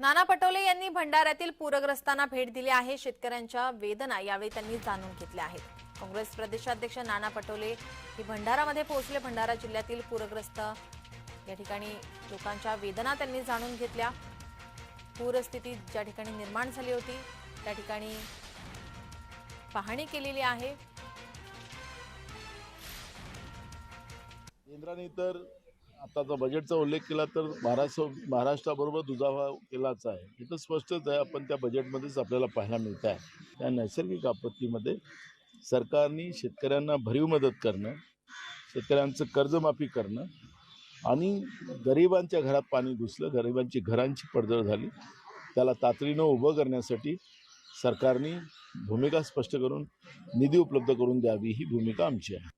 नाना पटोले यांनी भंडाऱ्यातील पूरग्रस्तांना भेट दिली आहे. शेतकऱ्यांच्या वेदना यावेळी त्यांनी जाणून घेतल्या आहेत. काँग्रेस प्रदेशाध्यक्ष नाना पटोले हे भंडारामध्ये पोहोचले. भंडारा जिल्ह्यातील पूरग्रस्त या ठिकाणी लोकांच्या वेदना त्यांनी जाणून घेतल्या. पूरस्थिती ज्या ठिकाणी निर्माण झाली होती त्या ठिकाणी पाहणी केलेली आहे. केंद्राने तर आताचा बजेटचा उल्लेख केला तर महाराष्ट्र महाराष्ट्राबरोबर दुजावा केलाच आहे. हे तर स्पष्टच आहे. आपण त्या बजेटमध्येच आपल्याला पाहायला मिळत आहे. त्या नैसर्गिक आपत्तीमध्ये सरकारने शेतकऱ्यांना भरीव मदत करणं शेतकऱ्यांचं कर्जमाफी करणं आणि गरिबांच्या घरात पाणी घुसलं गरिबांची घरांची पडझड झाली त्याला तातडीनं उभं करण्यासाठी सरकारने भूमिका स्पष्ट करून निधी उपलब्ध करून द्यावी ही भूमिका आमची आहे.